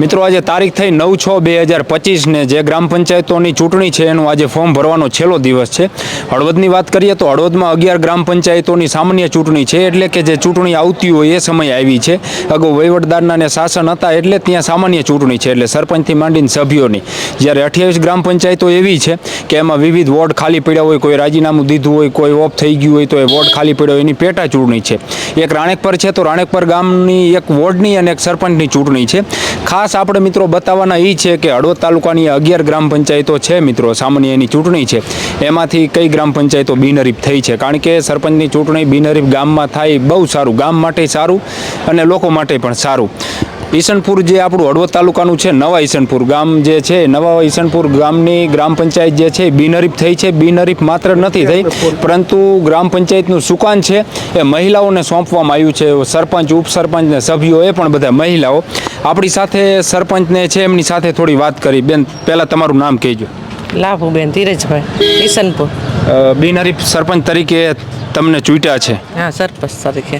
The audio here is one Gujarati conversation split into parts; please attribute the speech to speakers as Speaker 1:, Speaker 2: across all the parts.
Speaker 1: મિત્રો, આજે તારીખ થઈ નવ છ બે હજાર પચીસને જે ગ્રામ પંચાયતોની ચૂંટણી છે, એનું આજે ફોર્મ ભરવાનો છેલ્લો દિવસ છે. હળવદની વાત કરીએ તો હળવદમાં અગિયાર ગ્રામ પંચાયતોની સામાન્ય ચૂંટણી છે, એટલે કે જે ચૂંટણી આવતી હોય એ સમય આવી છે. અગાઉ વહીવટદારના ને શાસન હતા, એટલે ત્યાં સામાન્ય ચૂંટણી છે, એટલે સરપંચથી માંડીને સભ્યોની. જ્યારે અઠ્યાવીસ ગ્રામ પંચાયતો એવી છે કે એમાં વિવિધ વોર્ડ ખાલી પડ્યા હોય, કોઈ રાજીનામું દીધું હોય, કોઈ ઓફ થઈ ગયું હોય, તો એ વોર્ડ ખાલી પડ્યો એની પેટા ચૂંટણી છે. એક રાણેકપર છે, તો રાણેકપર ગામની એક વોર્ડની અને એક સરપંચની ચૂંટણી છે. ખાસ આપણે મિત્રો બતાવવાના એ છે કે હળવદ તાલુકાની અગિયાર ગ્રામ પંચાયતો છે મિત્રો. સામાન્ય એની ચૂંટણી છે. એમાંથી કઈ ગ્રામ પંચાયતો બિનહરીફ થઈ છે? કારણ કે સરપંચની ચૂંટણી બિનહરીફ ગામમાં થાય બહુ સારું. ગામ માટે સારું અને લોકો માટે પણ સારું. ઈસનપુર જે આપણું હળવદ તાલુકાનું છે નવા ઈસનપુર ગામ જે છે નવા ઈસનપુર ગામની ગ્રામ પંચાયત જે છે બિનહરીફ થઈ છે. બિનહરીફ માત્ર નથી થઈ પરંતુ ગ્રામ પંચાયતનું સુકાન છે એ મહિલાઓને સોંપવામાં આવ્યું છે. સરપંચ ઉપસરપંચને સભ્યો એ પણ બધા મહિલાઓ. આપણી સાથે સરપંચને છે એમની સાથે થોડી વાત કરી. બેન પહેલાં તમારું નામ કહેજો.
Speaker 2: લાભુબેન ધીરજભાઈ ઈસનપુર
Speaker 1: બિનહરીફ સરપંચ તરીકે તમને ચૂંટ્યા છે.
Speaker 2: હા સરપંચ તરીકે.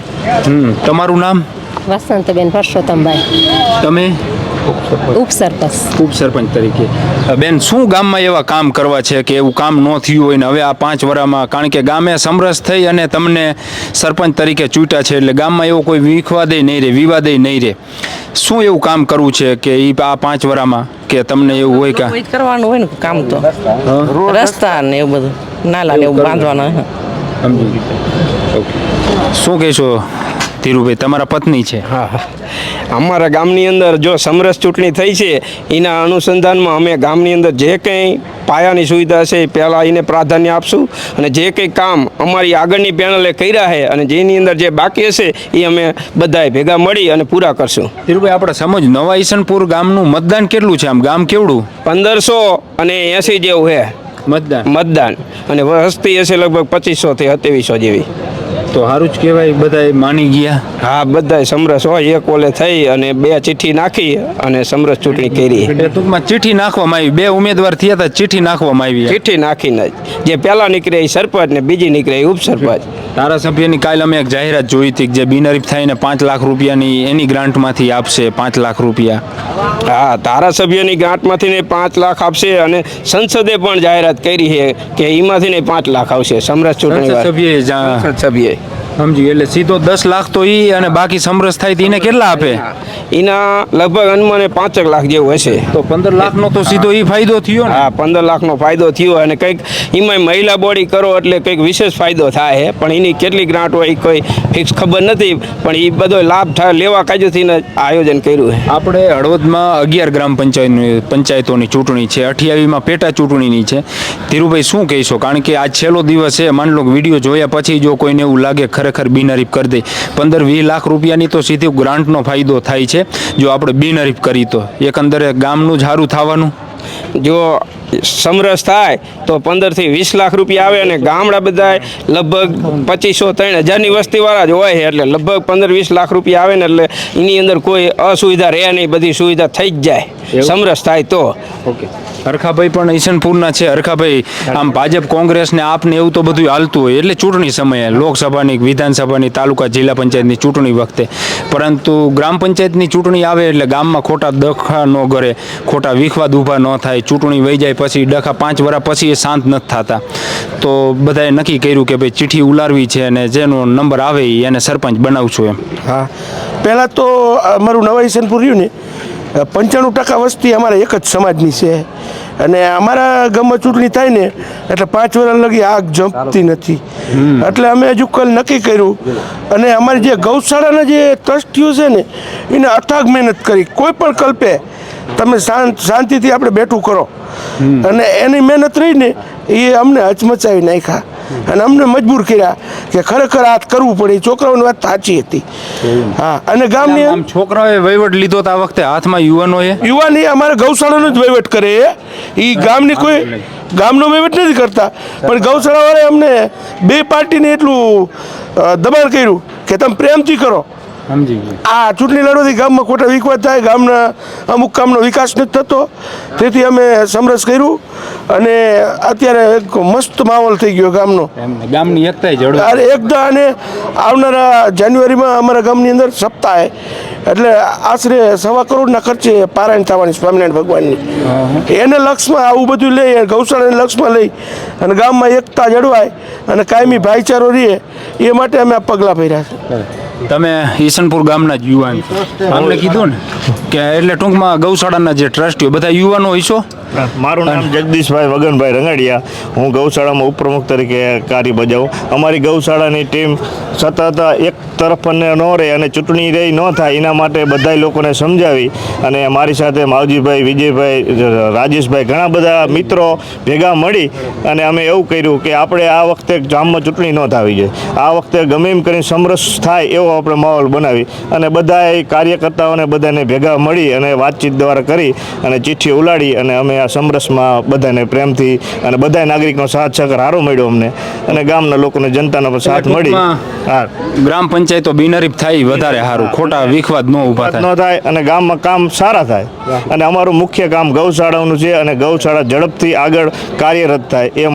Speaker 1: હમ, તમારું નામ?
Speaker 3: વસંતબેન પરસોત્તમભાઈ.
Speaker 1: તમે?
Speaker 3: ઉપસરપંચ.
Speaker 1: ઉપસરપંચ તરીકે. બેન શું ગામમાં એવા કામ કરવા છે કે એવું કામ ન થયું હોય ને હવે આ પાંચ વર્ષમાં કારણ કે ગામે સમરસ થઈ અને તમને સરપંચ તરીકે ચૂંટ્યા છે એટલે ગામમાં એવો કોઈ વિખવાદે નહીં રહે વિવાદે નહીં રહે શું એવું કામ કરવું છે કે એ આ પાંચ વરામાં કે તમને એવું હોય કે
Speaker 2: કરવાનું હોય ને કામ તો. રસ્તા ને એવું બધું નાલા ને એવું બાંધવાના
Speaker 1: સમજી શું કહેશો? ધીરુભાઈ તમારા પત્ની છે.
Speaker 4: હા હા. અમારા ગામની અંદર જો સમરસ ચૂંટણી થઈ છે એના અનુસંધાનમાં અમે ગામની અંદર જે કંઈ પાયાની સુવિધા છે એ પહેલાં એને પ્રાધાન્ય આપશું અને જે કંઈ કામ અમારી આગળની પેનલે કર્યા છે અને જેની અંદર જે બાકી હશે એ અમે બધાએ ભેગા મળી અને પૂરા કરશું.
Speaker 1: ધીરુભાઈ આપણે સમજ નવા ઈસનપુર ગામનું મતદાન કેટલું છે આમ? ગામ કેવડું?
Speaker 4: પંદરસો અને એંસી જેવું છે.
Speaker 1: મતદાન.
Speaker 4: મતદાન. અને વસ્તી હશે લગભગ પચીસોથી સત્યાવીસો જેવી.
Speaker 1: તો સારું જ કહેવાય બધા માની ગયા.
Speaker 4: હા બધાય સમરસ હોય એક ઓલે થઈ અને બે ચિઠ્ઠી નાખી અને સમરસ ચૂંટણી કરી.
Speaker 1: ટૂંકમાં ચિઠ્ઠી નાખવામાં આવી. બે ઉમેદવાર થયા હતા ચિઠ્ઠી નાખવામાં આવી
Speaker 4: ચિઠ્ઠી નાખીને જ. જે પહેલા નીકળે એ સરપંચ ને બીજી નીકળે એ ઉપસરપંચ.
Speaker 1: ધારાસભ્યની કાલે અમે એક જાહેરાત જોઈ હતી કે જે બિનહરીફ થઈને પાંચ લાખ રૂપિયાની એની ગ્રાન્ટમાંથી આપશે પાંચ લાખ રૂપિયા.
Speaker 4: હા ધારાસભ્યની ગ્રાન્ટમાંથી ને પાંચ લાખ આપશે અને સંસદે પણ જાહેરાત કરી છે કે એમાંથી ને પાંચ લાખ આવશે સમરસ ચૂંટણી સભ્યે સભ્યે
Speaker 1: સમજી એટલે સીધો દસ લાખ તો ઈ અને બાકી સમરસ થાય તો એને કેટલા આપે?
Speaker 4: એના લગભગ અનુમાને પાંચેક લાખ જેવું હશે.
Speaker 1: તો પંદર લાખનો તો સીધો એ ફાયદો થયો ને?
Speaker 4: હા પંદર લાખનો ફાયદો થયો અને કંઈક એમાં મહિલા બોડી કરો એટલે કંઈક વિશેષ ફાયદો થાય છે પણ એની કેટલી ગ્રાન્ટ હોય એ કોઈ ફિક્સ ખબર નથી. પણ એ બધો લાભ થાય લેવા કાજુથી આયોજન કર્યું છે
Speaker 1: આપણે હળવદમાં અગિયાર ગ્રામ પંચાયતની પંચાયતોની ચૂંટણી છે. અઠ્યાવીસમાં પેટા ચૂંટણીની છે. ધીરુભાઈ શું કહીશો? કારણ કે આ છેલ્લો દિવસ છે. માની લો વીડિયો જોયા પછી જો કોઈને એવું લાગે ખરેખર બિનહરીફ કરી દે. પંદર વીસ લાખ રૂપિયાની તો સીધી ગ્રાન્ટનો ફાયદો થાય છે. જો આપણે બિનહરીફ કરી તો એકંદરે ગામનું જ સારું થવાનું?
Speaker 4: જો સમરસ થાય તો પંદરથી વીસ લાખ રૂપિયા આવે અને ગામડા બધા લગભગ પચીસો ત્રણ હજારની વસ્તીવાળા જ હોય છે. એટલે લગભગ પંદર વીસ લાખ રૂપિયા આવે ને એટલે એની અંદર કોઈ અસુવિધા રહે નહીં બધી સુવિધા થઈ જ જાય. સમરસ થાય તો.
Speaker 1: ઓકે. હરખાભાઈ પણ ઈશનપુરના છે. હરખાભાઈ આમ ભાજપ કોંગ્રેસ ને આપને એવું તો બધું હાલતું હોય. એટલે ચૂંટણી સમયે લોકસભાની વિધાનસભાની તાલુકા જિલ્લા પંચાયતની ચૂંટણી વખતે. પરંતુ ગ્રામ પંચાયતની ચૂંટણી આવે એટલે ગામમાં ખોટા દખા ન કરે ખોટા વિખવાદ ઊભા ન થાય. ચૂંટણી વહી જાય પછી ડખા પાંચ વર્ષ પછી એ શાંત નથી થતા. તો બધાએ નક્કી કર્યું કે ભાઈ ચિઠ્ઠી ઉલારવી છે અને જેનો નંબર આવે એને સરપંચ બનાવશું એમ.
Speaker 5: હા. પહેલાં તો અમારું નવા ઈસનપુર રહ્યું ને પંચાણું ટકા વસ્તી અમારા એક જ સમાજની છે. અને અમારા ગામમાં ચૂંટણી થાય ને એટલે પાંચ વર્ષ લગી આગ જંપતી નથી. એટલે અમે હજુ કાલ નક્કી કર્યું. અને અમારી જે ગૌશાળાના જે ટ્રસ્ટીઓ છે ને એને અથાગ મહેનત કરી. કોઈ પણ કલ્પે તમે શાંતિથી આપણે બેઠું કરો. અને એની મહેનત રહીને એ અમને હચમચાવી નાખ્યા. અને અમને મજબૂર કર્યા કે ખરેખર આ કરવું પડે. છોકરાઓની વાત સાચી હતી. હા અને ગામની
Speaker 1: છોકરાઓએ વહીવટ લીધો તો આ વખતે હાથમાં યુવાનોએ?
Speaker 5: એ અમારે ગૌશાળાનો જ વહીવટ કરે. એ ગામની કોઈ ગામનો વહીવટ નથી કરતા. પણ ગૌશાળાવાળાએ અમને બે પાર્ટીને એટલું દબાણ કર્યું કે તમે પ્રેમથી કરો. આ ચૂંટણી લડવાથી ગામમાં ખોટા વિકવાદ થાય ગામના અમુક કામનો વિકાસ નથી થતો. તેથી અમે સમરસ કર્યું અને અત્યારે એક મસ્ત માહોલ થઈ ગયો ગામનો.
Speaker 1: ગામની એકતા
Speaker 5: અરે એકદમ અને આવનારા જાન્યુઆરીમાં અમારા ગામની અંદર સપ્તાહ એટલે આશરે સવા કરોડના ખર્ચે પારાયણ થવાની સ્વામિનારાયણ ભગવાનની. એને લક્ષમાં આવું બધું લઈ અને ગૌશાળાને લક્ષમાં લઈ અને ગામમાં એકતા જળવાય અને કાયમી ભાઈચારો રહે એ માટે અમે આ પગલાં ભર્યા છે.
Speaker 1: તમે ઈસનપુર ગામના જ યુવાન અમને કીધું ને કે એટલે ટૂંકમાં ગૌશાળાના જે ટ્રસ્ટીઓ બધા યુવાનો હશો
Speaker 6: મારું નામ જગદીશભાઈ વગનભાઈ રંગાડિયા. હું ગૌશાળામાં ઉપપ્રમુખ તરીકે કાર્ય બજાવું. અમારી ગૌશાળાની ટીમ સતત એક તરફ ન રહે અને ચૂંટણી રહી ન થાય એના માટે બધાય લોકોને સમજાવી અને મારી સાથે માવજીભાઈ, વિજયભાઈ, રાજેશભાઈ ઘણા બધા મિત્રો ભેગા મળી અને અમે એવું કર્યું કે આપણે આ વખતે ગામમાં ચૂંટણી ન થવી જોઈએ. આ વખતે ગમે એમ કરીને સમરસ થાય એવો આપણે માહોલ બનાવી અને બધાએ કાર્યકર્તાઓને બધાને ભેગા મળી અને વાતચીત દ્વારા કરી અને ચિઠ્ઠી ઉલાડી અને અમે આ સમરસમાં બધાને પ્રેમથી અને બધા નાગરિકનો સાથ સહકાર સારો મળ્યો અમને. અને ગામના લોકોને જનતાનો પણ સાથ મળી. હા.
Speaker 1: ગ્રામ પંચાયતો બિનરીફ થાય વધારે સારું ખોટા વિખવાદ ન ઊભા
Speaker 6: ન
Speaker 1: થાય
Speaker 6: થાય અને ગામમાં કામ સારા થાય. અને અમારું મુખ્ય કામ ગૌશાળાનું છે અને ગૌશાળા ઝડપથી આગળ કાર્યરત થાય. એ